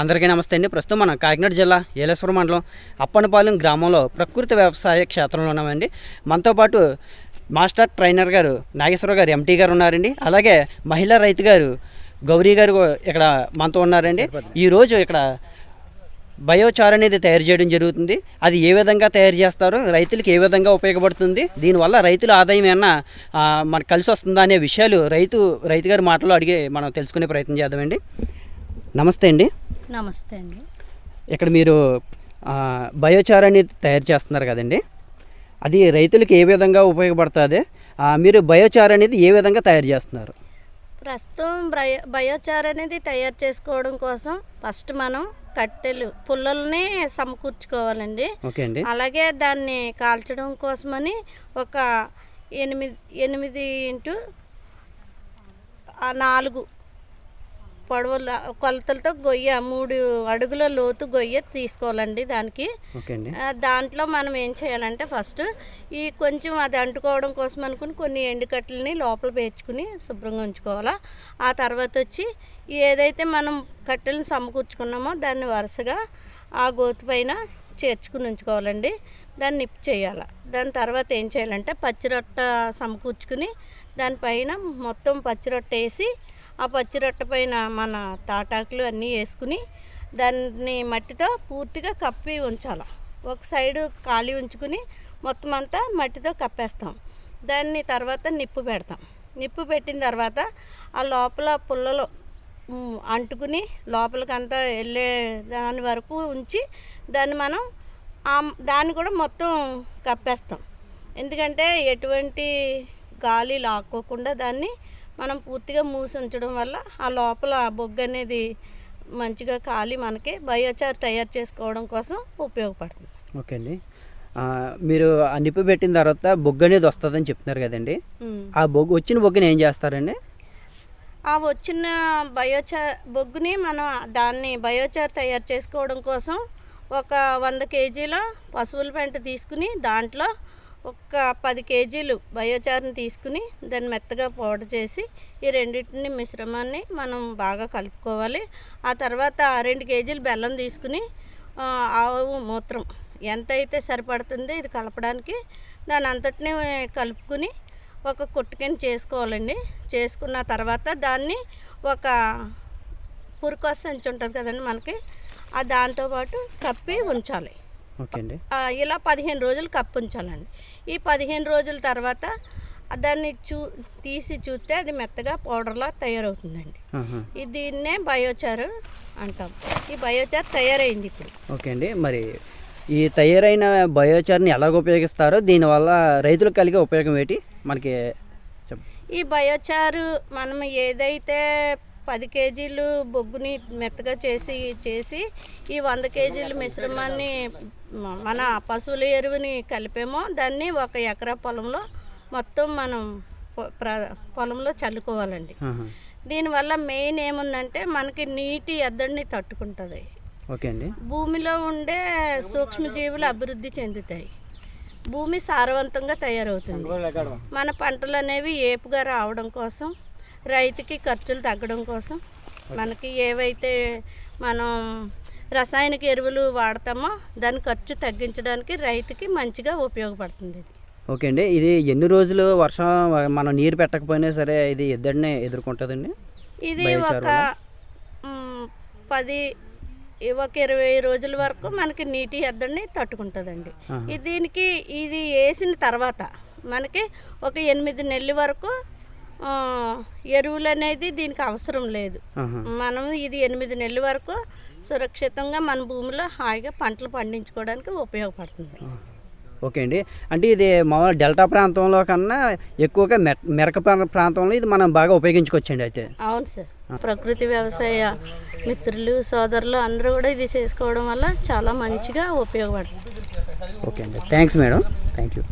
అందరికీ నమస్తే అండి. ప్రస్తుతం మనం కాకినాడ జిల్లా ఏలేశ్వరం మండలం అప్పనపాలెం గ్రామంలో ప్రకృతి వ్యవసాయ క్షేత్రంలో ఉన్నామండి. మనతో పాటు మాస్టర్ ట్రైనర్ గారు నాగేశ్వర గారు ఎంటీ గారు ఉన్నారండి. అలాగే మహిళా రైతు గారు గౌరీ గారు ఇక్కడ మనతో ఉన్నారండి. ఈరోజు ఇక్కడ బయోచార్ అనేది తయారు చేయడం జరుగుతుంది. అది ఏ విధంగా తయారు చేస్తారు రైతులకు ఏ విధంగా ఉపయోగపడుతుంది దీనివల్ల రైతుల ఆదాయం ఏమన్నా మనకు కలిసి వస్తుందా అనే విషయాలు రైతు రైతు గారి మాటలో అడిగి మనం తెలుసుకునే ప్రయత్నం చేద్దామండి. నమస్తే అండి. నమస్తే అండి. ఇక్కడ మీరు బయోచార్ అనేది తయారు చేస్తున్నారు కదండి. అది రైతులకు ఏ విధంగా ఉపయోగపడుతుంది? మీరు బయోచార్ అనేది ఏ విధంగా తయారు చేస్తున్నారు? ప్రస్తుతం బయో బయోచార్ అనేది తయారు చేసుకోవడం కోసం ఫస్ట్ మనం కట్టెలు పుల్లల్ని సమకూర్చుకోవాలండి. ఓకే అండి. అలాగే దాన్ని కాల్చడం కోసమని ఒక ఎనిమిది ఎనిమిది ఇంటూ నాలుగు పొడవుల కొలతలతో గొయ్య మూడు అడుగుల లోతు గొయ్య తీసుకోవాలండి దానికి. దాంట్లో మనం ఏం చేయాలంటే ఫస్ట్ ఈ కొంచెం అది అంటుకోవడం కోసం అనుకుని కొన్ని ఎండుకట్టెలని లోపల పేర్చుకుని శుభ్రంగా ఉంచుకోవాలా. ఆ తర్వాత వచ్చి ఏదైతే మనం కట్టెలను సమకూర్చుకున్నామో దాన్ని వరుసగా ఆ గోతు పైన చేర్చుకుని ఉంచుకోవాలండి. దాన్ని నిప్పు చేయాలి. దాని తర్వాత ఏం చేయాలంటే పచ్చిరొట్ట సమకూర్చుకుని దానిపైన మొత్తం పచ్చిరొట్ట వేసి ఆ పచ్చిరొట్ట పైన మన తాటాకులు అన్నీ వేసుకుని దాన్ని మట్టితో పూర్తిగా కప్పి ఉంచాలి. ఒక సైడు ఖాళీ ఉంచుకుని మొత్తం అంతా మట్టితో కప్పేస్తాం. దాన్ని తర్వాత నిప్పు పెడతాం. నిప్పు పెట్టిన తర్వాత ఆ లోపల పుల్లలు అంటుకుని లోపలికంతా వెళ్ళే దాని వరకు ఉంచి దాన్ని మనం దాన్ని కూడా మొత్తం కప్పేస్తాం. ఎందుకంటే ఎటువంటి గాలి లాక్కోకుండా దాన్ని మనం పూర్తిగా మూసి ఉంచడం వల్ల ఆ లోపల బొగ్గు అనేది మంచిగా కాలి మనకి బయోచార్ తయారు చేసుకోవడం కోసం ఉపయోగపడుతుంది. ఓకే అండి. ఆ, మీరు ఆ నిప్పు పెట్టిన తర్వాత బొగ్గు అనేది వస్తుందని చెప్తున్నారు కదండి. ఆ బొగ్గు వచ్చిన బొగ్గుని ఏం చేస్తారండి? ఆ వచ్చిన బయోచార్ బొగ్గుని మనం దాన్ని బయోచార్ తయారు చేసుకోవడం కోసం ఒక వంద కేజీల పశువుల పెంట తీసుకుని దాంట్లో ఒక పది కేజీలు బయోచార్ని తీసుకుని దాన్ని మెత్తగా పౌడర్ చేసి ఈ రెండింటిని మిశ్రమాన్ని మనం బాగా కలుపుకోవాలి. ఆ తర్వాత రెండు కేజీలు బెల్లం తీసుకుని ఆవు మూత్రం ఎంత అయితే సరిపడుతుందో ఇది కలపడానికి దాని అంతటిని కలుపుకుని ఒక కుట్టుకని చేసుకోవాలండి. చేసుకున్న తర్వాత దాన్ని ఒక పురుకోస సంచి ఉంటుంది కదండి మనకి ఆ దాంతోపాటు కప్పి ఉంచాలి. ఇలా పదిహేను రోజులు కప్పి ఉంచాలండి. ఈ పదిహేను రోజుల తర్వాత దాన్ని చూ తీసి చూస్తే అది మెత్తగా పౌడర్లా తయారవుతుందండి. ఈ దీన్నే బయోచార్ అంటాం. ఈ బయోచార్ తయారైంది ఇప్పుడు. ఓకే అండి. మరి ఈ తయారైన బయోచార్ని ఎలాగ ఉపయోగిస్తారో దీనివల్ల రైతులకు కలిగే ఉపయోగం ఏంటి? మనకి ఈ బయోచారు మనం ఏదైతే పది కేజీలు బొగ్గుని మెత్తగా చేసి చేసి ఈ వంద కేజీల మిశ్రమాన్ని మన పశువుల ఎరువుని కలిపామో దాన్ని ఒక ఎకరా పొలంలో మొత్తం మనం పొలంలో చల్లుకోవాలండి. దీనివల్ల మెయిన్ ఏముందంటే మనకి నీటి ఎద్దడిని తట్టుకుంటుంది. ఓకే అండి. భూమిలో ఉండే సూక్ష్మజీవులు అభివృద్ధి చెందుతాయి. భూమి సారవంతంగా తయారవుతుంది. మన పంటలు అనేవి ఏపుగా రావడం కోసం రైతుకి ఖర్చులు తగ్గడం కోసం మనకి ఏవైతే మనం రసాయనిక ఎరువులు వాడతామో దాని ఖర్చు తగ్గించడానికి రైతుకి మంచిగా ఉపయోగపడుతుంది ఇది. ఓకే అండి ఇది ఎన్ని రోజులు వర్షం మనం నీరు పెట్టకపోయినా సరే ఇది ఎద్దడినే ఎదుర్కొంటుందండి? ఇది ఒక పది ఒక ఇరవై రోజుల వరకు మనకి నీటి ఎద్దడిని తట్టుకుంటుందండి. దీనికి ఇది వేసిన తర్వాత మనకి ఒక ఎనిమిది నెలల వరకు ఎరువులు అనేది దీనికి అవసరం లేదు. మనం ఇది ఎనిమిది నెలల వరకు సురక్షితంగా మన భూమిలో హాయిగా పంటలు పండించుకోవడానికి ఉపయోగపడుతుంది. ఓకే అండి. అంటే ఇది మామూలు డెల్టా ప్రాంతంలో కన్నా ఎక్కువగా మె మెరక ప్రా- ప్రాంతంలో ఇది మనం బాగా ఉపయోగించుకోవచ్చండి అయితే. అవును సార్. ప్రకృతి వ్యవసాయ మిత్రులు సోదరులు అందరూ కూడా ఇది చేసుకోవడం వల్ల చాలా మంచిగా ఉపయోగపడుతుంది. ఓకే అండి. Thanks madam. Thank you